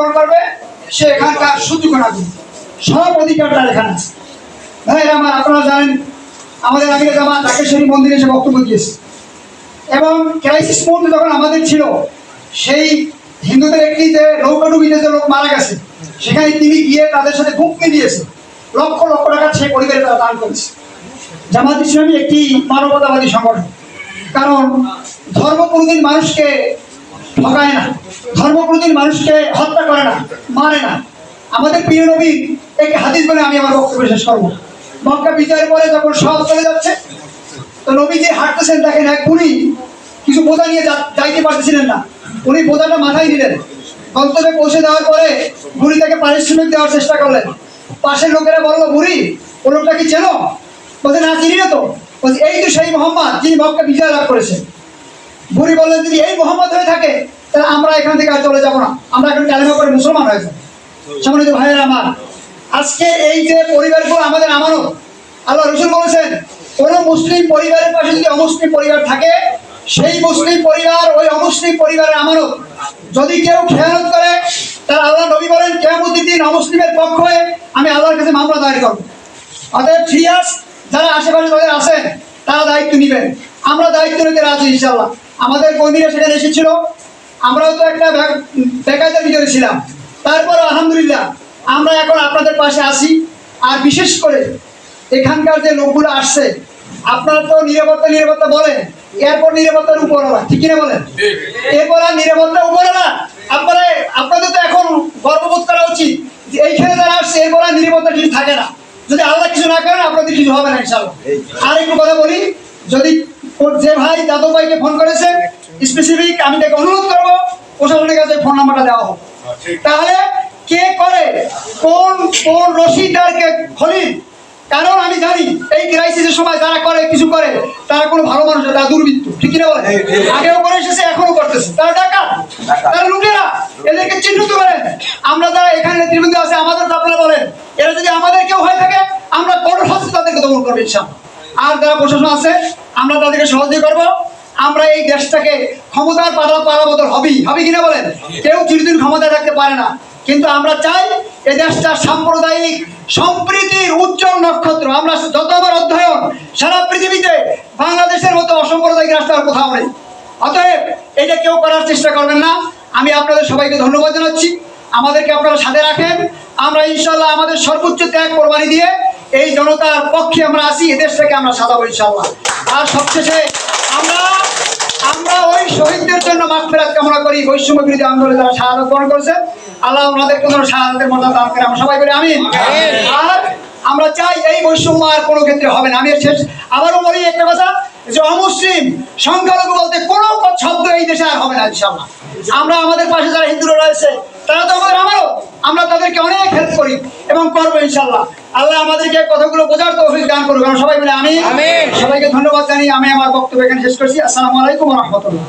গ্রহণ করবে, সে এখানকার সুযোগ নাগরিক সব অধিকার এখানে আছে। ভাইয়েরা আমার, আপনারা জানেন, আমাদের আমিরে জামা ঢাকেশ্বরী মন্দিরে এসে বক্তব্য দিয়েছে। এবং ক্রাইসিস মুহূর্তে যখন আমাদের ছিল, সেই হিন্দুদের একটি যে নৌকাডুবিতে যে লোক মারা গেছে, সেখানে তিনি গিয়ে তাদের সাথে বুক মিলিয়েছে। লক্ষ লক্ষ টাকা সে পরিবারে তারা দান করেছে। জামাত ইসলামী একটি মানবতাবাদী সংগঠন। কারণ ধর্ম কোনোদিন মানুষকে ঠকায় না। ধর্ম কোনোদিন মানুষকে হত্যা করে না, মারে না। আমাদের প্রিয় নবী একটি হাদিস বলে আমি আমার বক্তব্য শেষ করব। মক্কা বিজয়ের পরে যখন সব চলে যাচ্ছে, তো নবী যে হাঁটতেছেন দেখেন এক বুড়ি কিছু বোঝা নিয়ে যাইতে পারতেছিলেন না। উনি বোঝাটা মাথায় দিলেন গন্তব্যে পৌঁছে দেওয়ার পরে বুড়ি তাকে পারিশ্রমিক দেওয়ার চেষ্টা করলেন। পাশের লোকেরা বলল, বুড়ি ও লোকটা কি চেনো? বলছে, না, চিনি না তো। বলছে, এই তো সেই মোহাম্মদ, যিনি মক্কা বিজয় লাভ করেছেন। বুড়ি বললেন যদি এই মোহাম্মদ হয়ে থাকে, তাহলে আমরা এখান থেকে আর চলে যাব না। আমরা এখন কালিমা করে মুসলমান হয়ে যাব। সম্মানিত ভাইয়ের আমার, আজকে এই যে পরিবারগুলো আমাদের আমানত, আল্লাহ রসুল বলেছেন, কোন মুসলিম পরিবারের পাশে যদি অমুসলিম পরিবার থাকে, সেই মুসলিম পরিবার ওই অমুসলিম পরিবারের আমানত। যদি কেউ খেয়ানত করে, তার আল্লাহ নবী বলেন কেমন দিন অমুসলিমের পক্ষ হয়ে আমি আল্লাহর কাছে মামলা দায়ের করব। অতএব ফিয়াস যারা আশেপাশে তাদের আছেন, তারা দায়িত্ব নেবেন। আমরা দায়িত্ব নিতে রাজি ইনশাল্লাহ আমাদের কর্মীরা সেখানে এসেছিল। আমরাও তো একটা বেকায়দার ভিতরে ছিলাম। তারপরে আলহামদুলিল্লাহ আমরা এখন আপনাদের পাশে আসি আর বিশেষ করে এখানকার যে লোকগুলো আসছে আপনারা তো নিরাপত্তা নিরাপত্তা বলেন। এরপর নিরাপত্তার উপরওয়ালা ঠিক কিনা বলেন? এরপর আর নিরাপত্তা উপরওয়ালা আপনারা আপনাদের তো এখন গর্ববোধ করা উচিত যে এইখানে যারা আসছে এরপর আর নিরাপত্তা ঠিক থাকে না। যদি আল্লাহ কিছু না করেন আপনাদের কিছু হবে না ইনশাল্লাহ আর একটু কথা বলি যদি ওর যে ভাই যাদব ভাইকে ফোন করেছে স্পেসিফিক আমি তাকে অনুরোধ করব প্রশাসনের কাছে ফোন নাম্বারটা দেওয়া হোক। তাহলে কে করে কোন কোন রশিদারকে খলিল? কারণ আমি জানি এই ক্রাইসিসের সময় যারা করে কিছু করে তারা কোনো ভালো মানুষ না, তারা দুর্বৃত্ত। ঠিক কিনা বলে? আগেও করে এসেছে এখনও করতেছে। তারা টাকা তারা লুটেরা এদেরকে চিহ্নিত করেন। আমরা যারা এখানে নেতৃবৃন্দ আছে আমাদের আপনারা বলেন। এরা যদি আমাদের কেউ হয়ে থাকে আমরা কঠোর শাস্তি তাদেরকে দমন করব ইনশাল্লাহ আর যারা প্রশাসন আছে আমরা তাদেরকে সহযোগী করব। আমরা এই দেশটাকে ক্ষমতার পালা পালা বদল হবেই। হবে কিনা বলেন? কেউ চিরদিন ক্ষমতায় থাকতে পারে না। কিন্তু আমরা চাই এই দেশটা সাম্প্রদায়িক সম্প্রীতির উজ্জ্বল নক্ষত্র। আমরা যতবার অধ্যয়ন সারা পৃথিবীতে বাংলাদেশের মতো অসাম্প্রদায়িক রাষ্ট্র কোথাও নেই। অতএব এটা কেউ করার চেষ্টা করবেন না। আমি আপনাদের সবাইকে ধন্যবাদ জানাচ্ছি। আমাদেরকে আপনারা সাথে রাখেন। আমরা ইনশাল্লাহ আমাদের সর্বোচ্চ ত্যাগ কোরবানি দিয়ে এই জনতার পক্ষে আমরা আসি এদেশ থেকে আমরা সাজাবো ইনশাল্লাহ আর সবশেষে আমরা আমরা ওই শহীদদের জন্য মাগফিরাত কামনা করি, বৈষম্য বিরোধী আন্দোলনে যারা শাহাদত বরণ করেছে। আল্লাহ ওনাদেরকে যেন শাহাদাতের মর্যাদা দান করে, আমরা সবাই বলি আমিন। আর আমরা চাই এই বৈষম্য আর কোনো ক্ষেত্রে হবে না। আমি শেষ, আবারও বলি একটা কথা, যে অমুসলিম সংখ্যালঘু বলতে কোনো শব্দ এই দেশে আর হবে না ইনশাআল্লাহ। আমরা আমাদের পাশে যারা হিন্দুরা রয়েছে, তারা তো আমরা তাদেরকে অনেক হেল্প করি এবং করব ইনশাল্লাহ। আল্লাহ আমাদেরকে কথাগুলো বোঝার তৌফিক দান করুক। আমরা সবাই মিলে আমি সবাইকে ধন্যবাদ জানি আমি আমার বক্তব্য এখানে শেষ করছি। আসসালামু আলাইকুম রহমতুল্লাহ।